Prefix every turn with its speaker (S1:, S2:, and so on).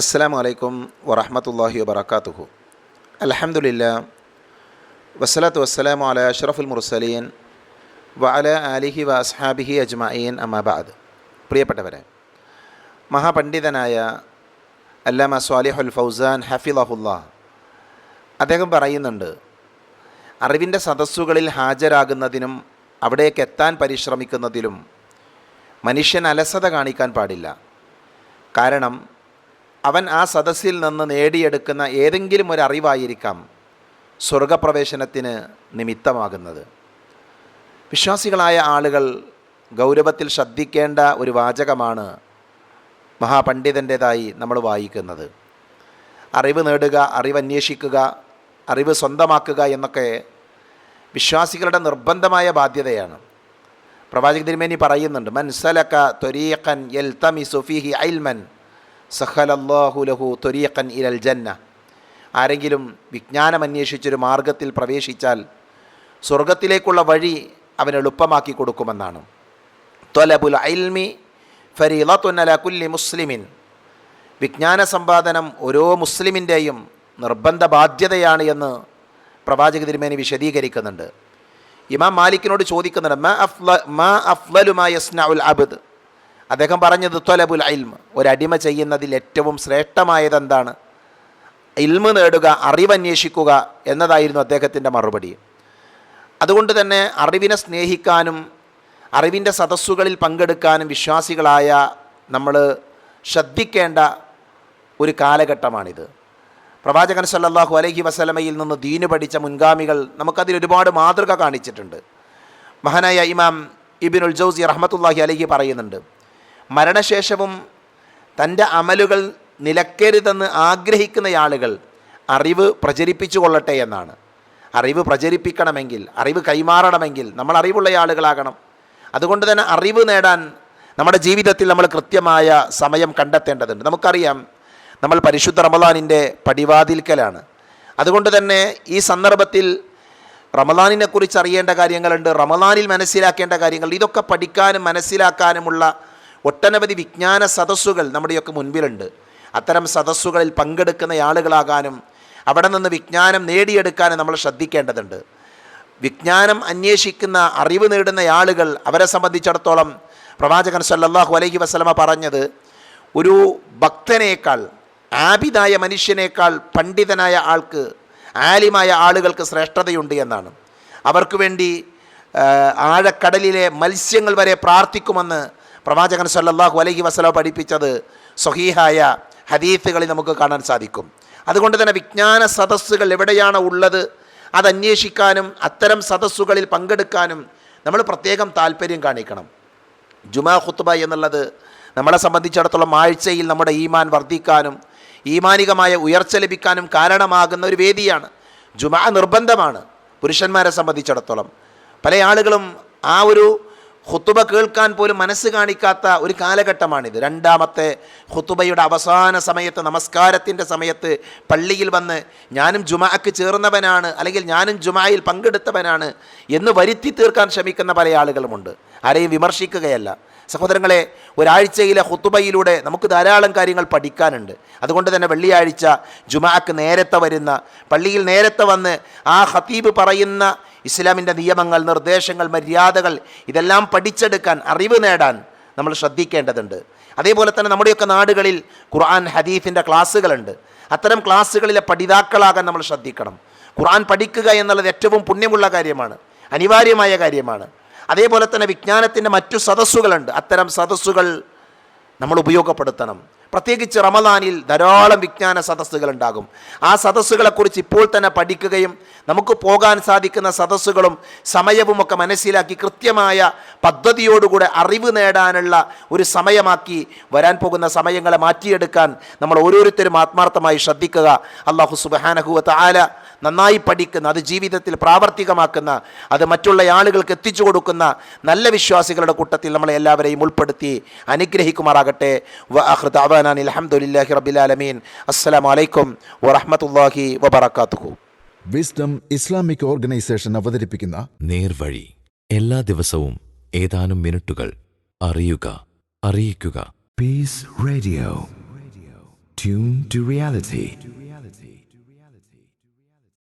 S1: അസ്സാം വലൈക്കും വറഹമത്തല്ലാഹി വബർക്കാത്തുഹു അലഹമുല്ല വസ്സലാത്തു വസ്സലാമു അല അഷ്റഫുൽ മുർസലീൻ വ അല ആലിഹി വ അസ്ഹാബിഹി അജ്മഈൻ അമ്മാബാദ് പ്രിയപ്പെട്ടവരെ മഹാപണ്ഡിതനായ അല്ലാമ സ്വാലിഹുൽ ഫൗസാൻ ഹഫിളഹുല്ല അദ്ദേഹം പറയുന്നുണ്ട് അറിവിന്റെ സദസ്സുകളിൽ ഹാജരാകുന്നതിനും അവിടേക്ക് എത്താൻ പരിശ്രമിക്കുന്നതിലും മനുഷ്യൻ അലസത കാണിക്കാൻ പാടില്ല. കാരണം അവൻ ആ സദസ്സിൽ നിന്ന് നേടിയെടുക്കുന്ന ഏതെങ്കിലും ഒരു അറിവായിരിക്കാം സ്വർഗപ്രവേശനത്തിന് നിമിത്തമാകുന്നത്. വിശ്വാസികളായ ആളുകൾ ഗൗരവത്തിൽ ശ്രദ്ധിക്കേണ്ട ഒരു വാചകമാണ് മഹാപണ്ഡിതന്റേതായി നമ്മൾ വായിക്കുന്നത്. അറിവ് നേടുക അറിവ് അന്വേഷിക്കുക അറിവ് സ്വന്തമാക്കുക എന്നൊക്കെ വിശ്വാസികളുടെ നിർബന്ധമായ ബാധ്യതയാണ്. പ്രവാചക തിരുമേനി പറയുന്നുണ്ട് മൻസലക ത്വരീഖൻ യൽതമി സുഫിഹി ഐൽമൻ സഹലല്ലാഹു ലഹു ഇരൽ ഇലൽ ജന്ന. ആരെങ്കിലും വിജ്ഞാനം അന്വേഷിച്ചൊരു മാർഗത്തിൽ പ്രവേശിച്ചാൽ സ്വർഗത്തിലേക്കുള്ള വഴി അവൻ എളുപ്പമാക്കി കൊടുക്കുമെന്നാണ്. ത്വലബുൽ അൽമി ഫരീലത്തുന്നല കുല്ലി മുസ്ലിമിൻ. വിജ്ഞാന സമ്പാദനം ഓരോ മുസ്ലിമിന്റെയും നിർബന്ധ ബാധ്യതയാണ് എന്ന് പ്രവാചക തിരുമേനി വിശദീകരിക്കുന്നുണ്ട്. ഇമാം മാലിക്കിനോട് ചോദിക്കുന്നുണ്ട് മാ അഫ്ല മാ അഫ്ലലുമായ യസ്നഉൽ അബദ്? അദ്ദേഹം പറഞ്ഞത് ത്വലബുൽ ഇൽമ്. ഒരടിമ ചെയ്യുന്നതിൽ ഏറ്റവും ശ്രേഷ്ഠമായത് എന്താണ്? ഇൽമ് നേടുക അറിവന്വേഷിക്കുക എന്നതായിരുന്നു അദ്ദേഹത്തിന്റെ മറുപടി. അതുകൊണ്ട് തന്നെ അറിവിനെ സ്നേഹിക്കാനും അറിവിന്റെ സദസ്സുകളിൽ പങ്കെടുക്കാനും വിശ്വാസികളായ നമ്മൾ ശ്രദ്ധിക്കേണ്ട ഒരു കാലഘട്ടമാണിത്. പ്രവാചകൻ സല്ലാഹു അലഹി വസലമയിൽ നിന്ന് ദീന് പഠിച്ച മുൻഗാമികൾ നമുക്കതിൽ ഒരുപാട് മാതൃക കാണിച്ചിട്ടുണ്ട്. മഹാനായ ഇമാം ഇബിനുൽ ജൗസി റഹമത്തുല്ലാഹി അലഹി പറയുന്നുണ്ട് മരണശേഷവും തന്റെ അമലുകൾ നിലക്കരുതെന്ന് ആഗ്രഹിക്കുന്ന ആളുകൾ അറിവ് പ്രചരിപ്പിച്ചു കൊള്ളട്ടെ എന്നാണ്. അറിവ് പ്രചരിപ്പിക്കണമെങ്കിൽ അറിവ് കൈമാറണമെങ്കിൽ നമ്മൾ അറിവുള്ള ആളുകളാകണം. അതുകൊണ്ട് തന്നെ അറിവ് നേടാൻ നമ്മുടെ ജീവിതത്തിൽ നമ്മൾ കൃത്യമായ സമയം കണ്ടെത്തേണ്ടതുണ്ട്. നമുക്കറിയാം നമ്മൾ പരിശുദ്ധ റമദാനിന്റെ പടിവാതിൽക്കലാണ്. അതുകൊണ്ട് തന്നെ ഈ സന്ദർഭത്തിൽ റമദാനിനെ കുറിച്ച് അറിയേണ്ട കാര്യങ്ങളുണ്ട് റമദാനിൽ മനസ്സിലാക്കേണ്ട കാര്യങ്ങൾ ഇതൊക്കെ പഠിക്കാനും മനസ്സിലാക്കാനുമുള്ള ഒട്ടനവധി വിജ്ഞാന സദസ്സുകൾ നമ്മുടെയൊക്കെ മുൻപിലുണ്ട്. അത്തരം സദസ്സുകളിൽ പങ്കെടുക്കുന്ന ആളുകളാകാനും അവിടെ നിന്ന് വിജ്ഞാനം നേടിയെടുക്കാനും നമ്മൾ ശ്രദ്ധിക്കേണ്ടതുണ്ട്. വിജ്ഞാനം അന്വേഷിക്കുന്ന അറിവ് നേടുന്ന ആളുകൾ അവരെ സംബന്ധിച്ചിടത്തോളം പ്രവാചകൻ സല്ലാഹു അലഹി വസ്ലമ പറഞ്ഞത് ഒരു ഭക്തനേക്കാൾ ആബിദായ മനുഷ്യനേക്കാൾ പണ്ഡിതനായ ആൾക്ക് ആലിമായ ആളുകൾക്ക് ശ്രേഷ്ഠതയുണ്ട് എന്നാണ്. അവർക്ക് വേണ്ടി ആഴക്കടലിലെ മത്സ്യങ്ങൾ വരെ പ്രാർത്ഥിക്കുമെന്ന് പ്രവാചകൻ സല്ലാഹു അലഹി വസല്ലമ പഠിപ്പിച്ചത് സ്വഹീഹായ ഹദീഫുകളിൽ നമുക്ക് കാണാൻ സാധിക്കും. അതുകൊണ്ട് തന്നെ വിജ്ഞാന സദസ്സുകൾ എവിടെയാണ് ഉള്ളത്? അത് അത്തരം സദസ്സുകളിൽ പങ്കെടുക്കാനും നമ്മൾ പ്രത്യേകം താല്പര്യം കാണിക്കണം. ജുമാ ഖുത്ബ എന്നുള്ളത് നമ്മളെ സംബന്ധിച്ചിടത്തോളം ആഴ്ചയിൽ നമ്മുടെ ഈമാൻ വർദ്ധിക്കാനും ഈമാനികമായ ഉയർച്ച ലഭിക്കാനും കാരണമാകുന്ന ഒരു വേദിയാണ്. ജുമാ നിർബന്ധമാണ് പുരുഷന്മാരെ സംബന്ധിച്ചിടത്തോളം. പല ആളുകളും ആ ഒരു ഖുത്തുബ കേൾക്കാൻ പോലും മനസ്സ് കാണിക്കാത്ത ഒരു കാലഘട്ടമാണിത്. രണ്ടാമത്തെ ഖുത്തുബയുടെ അവസാന സമയത്ത് നമസ്കാരത്തിന്റെ സമയത്ത് പള്ളിയിൽ വന്ന് ഞാനും ജുമാക്ക് ചേർന്നവനാണ് അല്ലെങ്കിൽ ഞാനും ജുമായിൽ പങ്കെടുത്തവനാണ് എന്ന് വരുത്തി തീർക്കാൻ ശ്രമിക്കുന്ന പല ആളുകളുമുണ്ട്. ആരെയും വിമർശിക്കുകയല്ല. സഹോദരങ്ങളെ ഒരാഴ്ചയിലെ ഹുത്തുബയിലൂടെ നമുക്ക് ധാരാളം കാര്യങ്ങൾ പഠിക്കാനുണ്ട്. അതുകൊണ്ട് തന്നെ വെള്ളിയാഴ്ച ജുമാക്ക് നേരത്തെ വരുന്ന പള്ളിയിൽ നേരത്തെ വന്ന് ആ ഹത്തീബ് പറയുന്ന ഇസ്ലാമിന്റെ നിയമങ്ങൾ നിർദ്ദേശങ്ങൾ മര്യാദകൾ ഇതെല്ലാം പഠിച്ചെടുക്കാൻ അറിവ് നേടാൻ നമ്മൾ ശ്രദ്ധിക്കേണ്ടതുണ്ട്. അതേപോലെ തന്നെ നമ്മുടെയൊക്കെ നാടുകളിൽ ഖുർആൻ ഹദീഫിന്റെ ക്ലാസ്സുകളുണ്ട്. അത്തരം ക്ലാസ്സുകളിലെ പഠിതാക്കളാകാൻ നമ്മൾ ശ്രദ്ധിക്കണം. ഖുർആൻ പഠിക്കുക എന്നുള്ളത് ഏറ്റവും പുണ്യമുള്ള കാര്യമാണ്. അനിവാര്യമായ കാര്യമാണ്. അതേപോലെ തന്നെ വിജ്ഞാനത്തിന്റെ മറ്റു സദസ്സുകളുണ്ട്. അത്തരം സദസ്സുകൾ നമ്മൾ ഉപയോഗപ്പെടുത്തണം. പ്രത്യേകിച്ച് റമദാനിൽ ധാരാളം വിജ്ഞാന സദസ്സുകൾ ഉണ്ടാകും ആ സദസ്സുകളെക്കുറിച്ച് ഇപ്പോൾ തന്നെ പഠിക്കുകയും നമുക്ക് പോകാൻ സാധിക്കുന്ന സദസ്സുകളും സമയവുമൊക്കെ മനസ്സിലാക്കി കൃത്യമായ പദ്ധതിയോടുകൂടെ അറിവ് നേടാനുള്ള ഒരു സമയമാക്കി വരാൻ പോകുന്ന സമയങ്ങളെ മാറ്റിയെടുക്കാൻ നമ്മൾ ഓരോരുത്തരും ആത്മാർത്ഥമായി ശ്രദ്ധിക്കുക. അള്ളാഹു സുബാനഹുവത്ത് ആല നന്നായി പഠിക്കുന്ന അത് ജീവിതത്തിൽ പ്രാവർത്തികമാക്കുന്ന അത് മറ്റുള്ള ആളുകൾക്ക് എത്തിച്ചു കൊടുക്കുന്ന നല്ല വിശ്വാസികളുടെ കൂട്ടത്തിൽ നമ്മളെ എല്ലാവരെയും ഉൾപ്പെടുത്തി അനുഗ്രഹിക്കുമാറാകട്ടെ. വഅഹ്ദാനാൻ അലഹമുല്ലാഹി റബിലാലമീൻ അസ്സലാമു അലൈക്കും വറഹമത്തല്ലാഹി വബർക്കാത്തുഹു
S2: വിസ്ഡം ഇസ്ലാമിക് ഓർഗനൈസേഷൻ അവതരിപ്പിക്കുന്ന
S3: നേർവഴി എല്ലാ ദിവസവും ഏതാനും മിനിറ്റുകൾ അറിയുക അറിയിക്കുക.
S4: Peace radio tune to reality.